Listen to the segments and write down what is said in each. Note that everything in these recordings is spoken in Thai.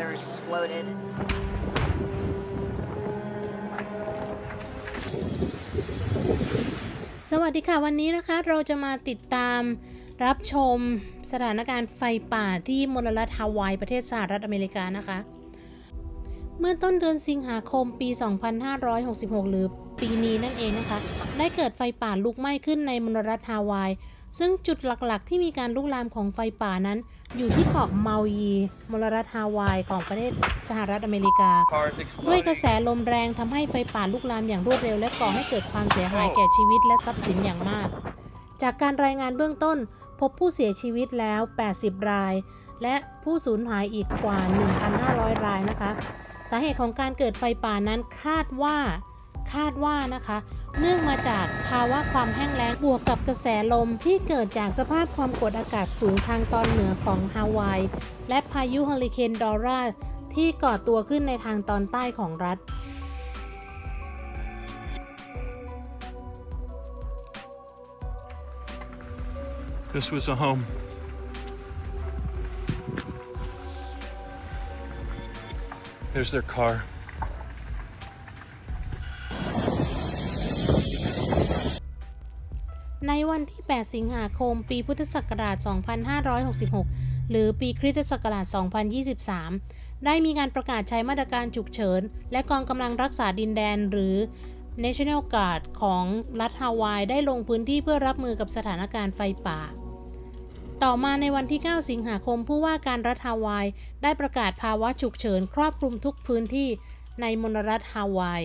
they're exploded. สวัสดีค่ะวันนี้นะคะเราจะมาติดตามรับชมสถานการณ์ไฟป่าที่มลรัฐฮาวายประเทศสหรัฐอเมริกานะคะ เมื่อต้นเดือนสิงหาคมปี 2566 หรือปีนี้นั่นเองนะคะ ได้เกิดไฟป่าลุกไหม้ขึ้นในมลรัฐฮาวาย ซึ่งจุดหลักๆ ที่มีการลุกลามของไฟป่านั้น อยู่ที่เกาะเมายีมลรัฐฮาวายของประเทศสหรัฐอเมริกา ด้วยกระแสลมแรงทำให้ไฟป่าลุกลามอย่างรวดเร็ว และก่อให้เกิดความเสียหายแก่ชีวิตและทรัพย์สินอย่างมาก จากการรายงานเบื้องต้น พบผู้เสียชีวิตแล้ว 80 ราย และผู้สูญหายอีกกว่า 1,500 รายนะคะ สาเหตุของการเกิดไฟป่านั้นคาดว่า คาดว่านะคะ เนื่องมาจากภาวะความแห้งแล้งบวกกับกระแสลมที่เกิดจากสภาพความกดอากาศสูงทางตอนเหนือของฮาวาย และพายุเฮอริเคนดอร่าที่ก่อตัวขึ้นในทางตอนใต้ของรัฐ This was a home. There's their car. 8 สิงหาคม ปีพุทธศักราช 2566 หรือปีคริสตศักราช 2023 ได้มีการประกาศใช้มาตรการฉุกเฉิน และกองกำลังรักษาดินแดนหรือ National Guard ของรัฐฮาวายได้ลงพื้นที่เพื่อรับมือกับสถานการณ์ไฟป่า ต่อมาในวันที่ 9 สิงหาคม ผู้ว่าการรัฐฮาวายได้ประกาศภาวะฉุกเฉิน ครอบคลุมทุกพื้นที่ในมลรัฐฮาวาย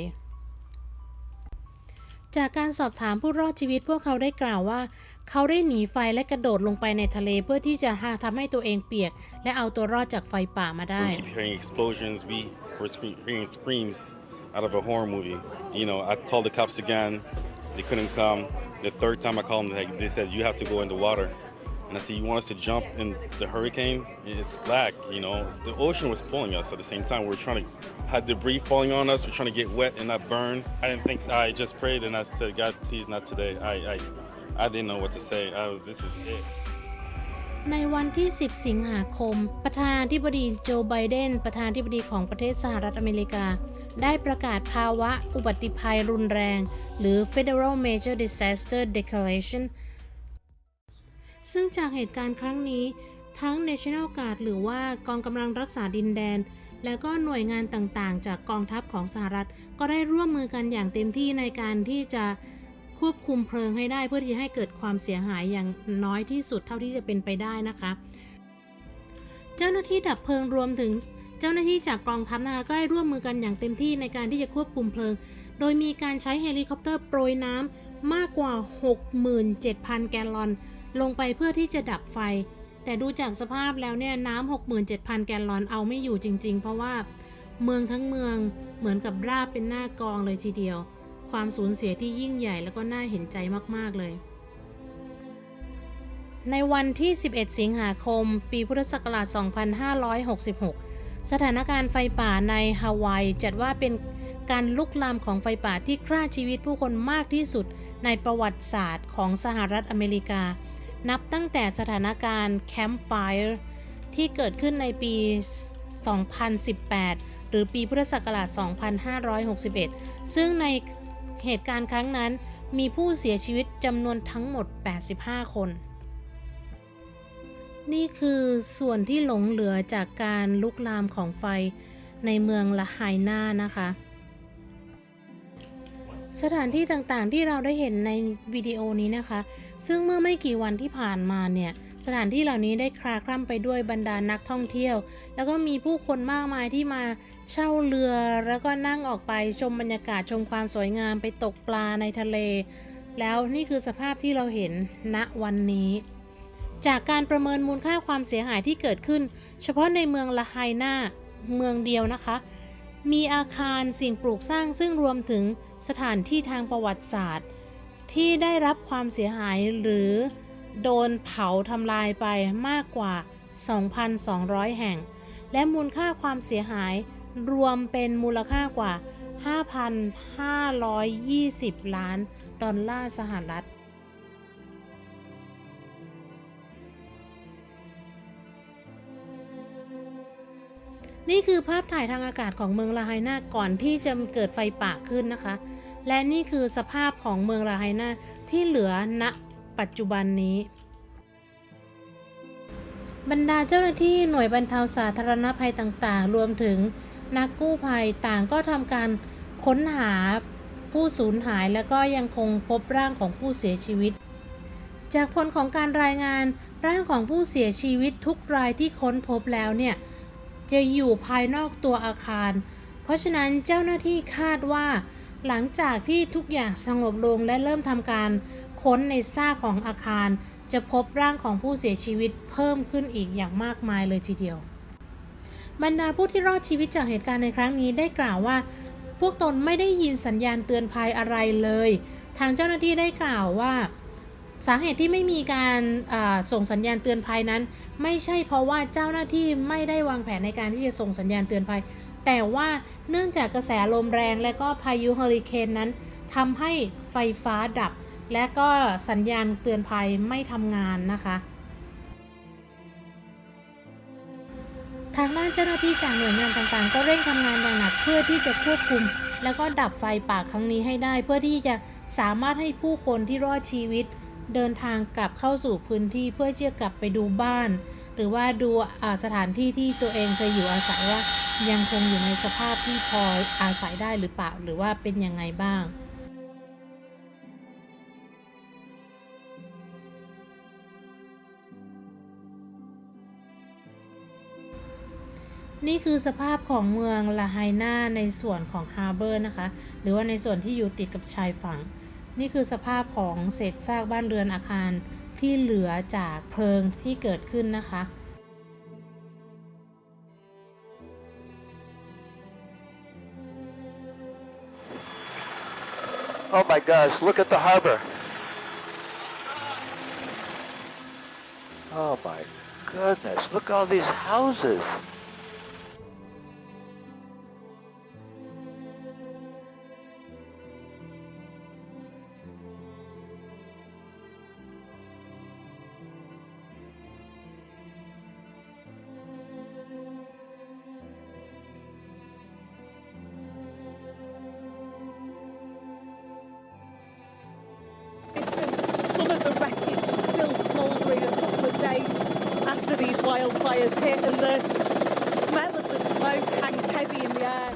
จากการสอบถามผู้รอดชีวิตพวกเขาได้กล่าวว่า เขาได้หนีไฟและกระโดดลงไปในทะเลเพื่อที่จะหาทำให้ตัวเองเปียก และเอาตัวรอดจากไฟป่ามาได้ We keep hearing explosions. We were hearing screams out of a horror movie. You know, I called the cops again. They couldn't come. The third time I called them, they said, you have to go in the water. And I said, you want us to jump in the hurricane? It's black, you know. The ocean was pulling us at the same time. We were trying to, had debris falling on us. We're trying to get wet and not burn. I didn't think, I just prayed and I said, God, please not today. I, I, I didn't know what to say. I was, this is it. ในวันที่ 10 สิงหาคม ประธานาธิบดีโจไบเดน ประธานาธิบดีของประเทศสหรัฐอเมริกา ได้ประกาศภาวะอุบัติภัยรุนแรง หรือ Federal Major Disaster Declaration ซึ่งจากเหตุการณ์ครั้งนี้ ทั้ง National Guard หรือว่ากองกำลังรักษาดินแดน และก็หน่วยงานต่างๆ จากกองทัพของสหรัฐ ก็ได้ร่วมมือกันอย่างเต็มที่ในการที่จะควบคุมเพลิงให้ได้เพื่อที่จะให้เกิดความเสียหายอย่างน้อยที่สุดเท่าที่จะเป็นไปได้นะคะ เจ้าหน้าที่ดับเพลิงรวมถึงเจ้าหน้าที่จากกองทัพนะคะก็ได้ร่วมมือกันอย่างเต็มที่ในการที่จะควบคุมเพลิง โดยมีการใช้เฮลิคอปเตอร์โปรยน้ำมากกว่า 67,000 แกลลอน ลงไปเพื่อที่จะดับไฟ แต่ดูจากสภาพแล้วเนี่ยน้ำ67,000 แกลลอนเอาไม่อยู่จริง ๆ เพราะว่าเมืองทั้งเมืองเหมือนกับราบเป็นหน้ากองเลยทีเดียว ความสูญเสียที่ยิ่งใหญ่แล้วก็น่าเห็นใจมากๆเลย ในวันที่ 11 สิงหาคม ปีพุทธศักราช 2566 สถานการณ์ไฟป่าในฮาวายจัดว่าเป็นการลุกลามของไฟป่าที่ฆ่าชีวิตผู้คนมากที่สุดในประวัติศาสตร์ของสหรัฐอเมริกา นับตั้งแต่สถานการณ์แคมป์ไฟร์ที่เกิดขึ้นในปี 2018 หรือปีพุทธศักราช 2561 ซึ่งในเหตุการณ์ครั้งนั้นมีผู้เสียชีวิตจำนวนทั้งหมด 85 คน นี่คือส่วนที่หลงเหลือจากการลุกลามของไฟในเมืองละไฮนานะคะ สถานที่ต่างๆที่เราได้เห็นในวิดีโอนี้นะคะ ซึ่งเมื่อไม่กี่วันที่ผ่านมาเนี่ย สถานที่เหล่านี้ได้คลาคล่ำไปด้วยบรรดานักท่องเที่ยว แล้วก็มีผู้คนมากมายที่มาเช่าเรือ แล้วก็นั่งออกไปชมบรรยากาศชมความสวยงามไปตกปลาในทะเล แล้วนี่คือสภาพที่เราเห็นณวันนี้ จากการประเมินมูลค่าความเสียหายที่เกิดขึ้น เฉพาะในเมืองละไฮนาเมืองเดียวนะคะ มีอาคารสิ่งปลูกสร้างซึ่งรวมถึงสถานที่ทางประวัติศาสตร์ ที่ได้รับความเสียหายหรือโดนเผาทำลายไปมากกว่า 2,200 แห่ง และมูลค่าความเสียหายรวมเป็นมูลค่ากว่า 5,520 ล้านดอลลาร์สหรัฐ นี่คือภาพถ่ายทางอากาศของเมืองลาไฮนาก่อนที่จะเกิดไฟป่าขึ้นนะคะ และนี่คือสภาพของเมืองลาไฮนาที่เหลือณปัจจุบันนี้ บรรดาเจ้าหน้าที่หน่วยบรรเทาสาธารณภัยต่างๆ รวมถึงนักกู้ภัยต่างก็ทำการค้นหาผู้สูญหายและก็ยังคงพบร่างของผู้เสียชีวิต จากผลของการรายงานร่างของผู้เสียชีวิตทุกรายที่ค้นพบแล้วเนี่ย จะอยู่ภายนอกตัวอาคาร เพราะฉะนั้นเจ้าหน้าที่คาดว่า หลังจากที่ทุกอย่างสงบลงและเริ่มทำการค้นในซากของอาคาร จะพบร่างของผู้เสียชีวิตเพิ่มขึ้นอีกอย่างมากมายเลยทีเดียว บรรดาผู้ที่รอดชีวิตจากเหตุการณ์ในครั้งนี้ได้กล่าวว่า พวกตนไม่ได้ยินสัญญาณเตือนภัยอะไรเลย ทางเจ้าหน้าที่ได้กล่าวว่า สาเหตุที่ไม่มีการส่งสัญญาณเตือนภัยนั้น ไม่ใช่เพราะว่าเจ้าหน้าที่ไม่ได้วางแผนในการที่จะส่งสัญญาณเตือนภัย แต่ว่าเนื่องจากกระแสลมแรงและก็พายุเฮอริเคนนั้นทำให้ไฟฟ้าดับ และก็สัญญาณเตือนภัยไม่ทำงานนะคะทางด้านเจ้าหน้าที่จากหน่วยงานต่างๆ ก็เร่งทำงานอย่างหนักเพื่อที่จะควบคุม แล้วก็ดับไฟป่าครั้งนี้ให้ได้ เพื่อที่จะสามารถให้ผู้คนที่รอดชีวิต เดินทางกลับเข้าสู่พื้นที่เพื่อที่จะกลับไปดูบ้าน หรือว่าดูสถานที่ที่ตัวเองเคยอยู่อาศัยว่ายังคงอยู่ในสภาพที่พออาศัยได้หรือเปล่า หรือว่าเป็นยังไงบ้างนี่คือสภาพของเมืองลาไฮนาในส่วนของฮาร์เบอร์นะคะ หรือว่าในส่วนที่อยู่ติดกับชายฝั่ง นี่คือสภาพของเศษซากบ้านเรือนอาคารที่เหลือจากเพลิงที่เกิดขึ้นนะคะ Oh my gosh, look at the harbor. Oh my goodness, look all these houses. Fires hit, and the smell of the smoke hangs heavy in the air.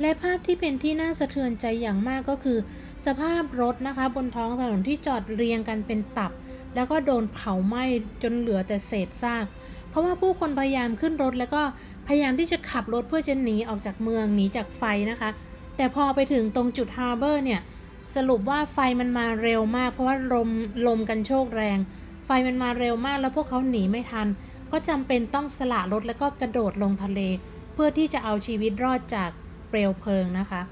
และภาพที่เป็นที่น่าสะเทือนใจอย่างมากก็คือ สภาพรถนะคะบนท้องถนนที่จอดเรียงกันเป็นตับ แล้วก็โดนเผาไหม้จนเหลือแต่เศษซาก เพราะว่าผู้คนพยายามขึ้นรถแล้วก็พยายามที่จะขับรถเพื่อจะหนีออกจากเมืองหนีจากไฟนะคะ แต่พอไปถึงตรงจุดฮาร์เบอร์เนี่ยสรุปว่าไฟมันมาเร็วมาก เพราะว่าลมลมกันโชกแรง ไฟมันมาเร็วมากแล้วพวกเขาหนีไม่ทัน ก็จำเป็นต้องสละรถแล้วก็กระโดดลงทะเล เพื่อที่จะเอาชีวิตรอดจากเปลวเพลิงนะคะ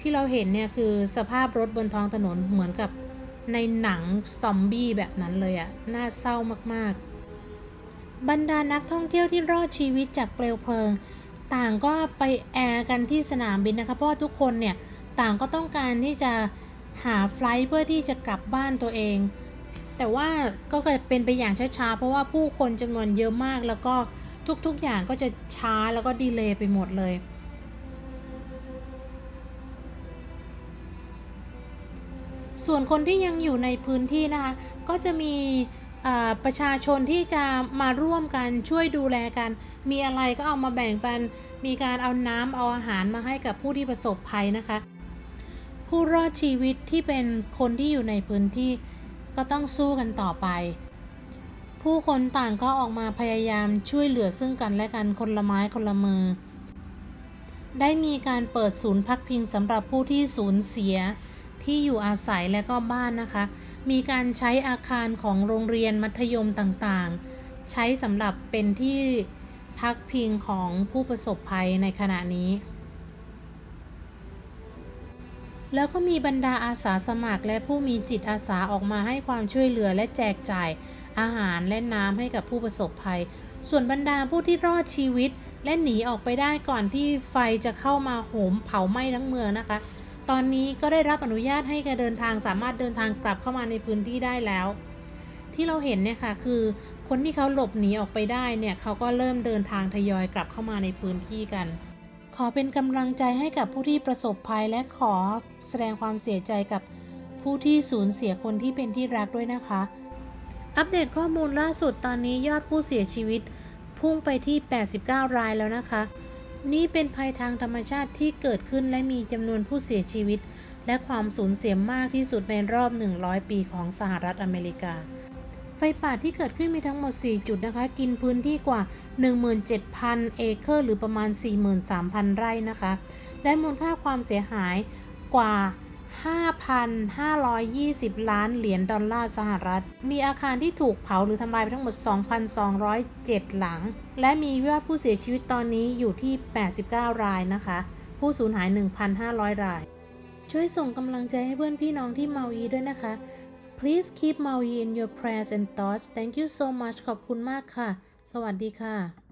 ที่เราเห็นเนี่ยคือสภาพรถบนท้องถนนเหมือนกับในหนังซอมบี้แบบนั้นเลยอะน่าเศร้ามากๆ บรรดานักท่องเที่ยวที่รอดชีวิตจากเปลวเพลิง ต่างก็ไปแอร์กันที่สนามบินนะคะเพราะว่าทุกคนเนี่ยต่างก็ต้องการที่จะหาไฟล์เพื่อที่จะกลับบ้านตัวเอง แต่ว่าก็จะเป็นไปอย่างช้าๆ เพราะว่าผู้คนจำนวนเยอะมาก แล้วก็ทุกๆอย่างก็จะช้าแล้วก็ดีเลย์ไปหมดเลย ส่วนคนที่ยังอยู่ในพื้นที่นะคะ ก็จะมีประชาชนที่จะมาร่วมกันช่วยดูแลกัน มีอะไรก็เอามาแบ่งปัน มีการเอาน้ำเอาอาหารมาให้กับผู้ที่ประสบภัยนะคะ ผู้รอดชีวิตที่เป็นคนที่อยู่ในพื้นที่ ก็ต้องสู้กันต่อไป ผู้คนต่างก็ออกมาพยายามช่วยเหลือซึ่งกันและกันคนละไม้คนละมือ ได้มีการเปิดศูนย์พักพิงสำหรับผู้ที่สูญเสียที่อยู่อาศัยและก็บ้านนะคะ มีการใช้อาคารของโรงเรียนมัธยมต่างๆ ใช้สำหรับเป็นที่พักพิงของผู้ประสบภัยในขณะนี้ แล้วก็มีบรรดาอาสาสมัครและผู้มีจิตอาสาออกมาให้ความช่วยเหลือและแจกจ่าย อาหารและน้ำให้กับผู้ประสบภัย ส่วนบรรดาผู้ที่รอดชีวิต และหนีออกไปได้ก่อนที่ไฟจะเข้ามาโหมเผาไหม้ทั้งเมืองนะคะ ตอนนี้ก็ได้รับอนุญาตให้การเดินทางสามารถเดินทางกลับเข้ามาในพื้นที่ได้แล้ว ที่เราเห็นเนี่ยค่ะคือ คนที่เขาหลบหนีออกไปได้เนี่ยเขาก็เริ่มเดินทางทยอยกลับเข้ามาในพื้นที่กัน ขอเป็นกำลังใจให้กับผู้ที่ประสบภัยและขอแสดงความเสียใจกับผู้ที่สูญเสียคนที่เป็นที่รักด้วยนะคะ อัปเดตข้อมูลล่าสุดตอนนี้ยอดผู้เสียชีวิต พุ่งไปที่ 89 รายแล้วนะคะ นี่เป็นภัยทางธรรมชาติที่เกิดขึ้นและมีจำนวนผู้เสียชีวิต และความสูญเสียมากที่สุดในรอบ 100 ปีของสหรัฐอเมริกา ไฟป่าที่เกิดขึ้นมีทั้งหมด 4 จุดนะคะ กินพื้นที่กว่า 17,000 เอเคอร์ หรือประมาณ 43,000 ไร่นะคะ และมูลค่าความเสียหายกว่า 5,520 ล้านเหรียญดอลลาร์สหรัฐ มีอาคารที่ถูกเผาหรือทำลายไปทั้งหมด 2,207 หลัง และมียอดผู้เสียชีวิตตอนนี้อยู่ที่ 89 รายนะคะ ผู้สูญหาย 1,500 ราย ช่วยส่งกำลังใจให้เพื่อนพี่น้องที่เมาอีด้วยนะคะ Please keep Maui in your prayers and thoughts. Thank you so much ขอบคุณมากค่ะ สวัสดีค่ะ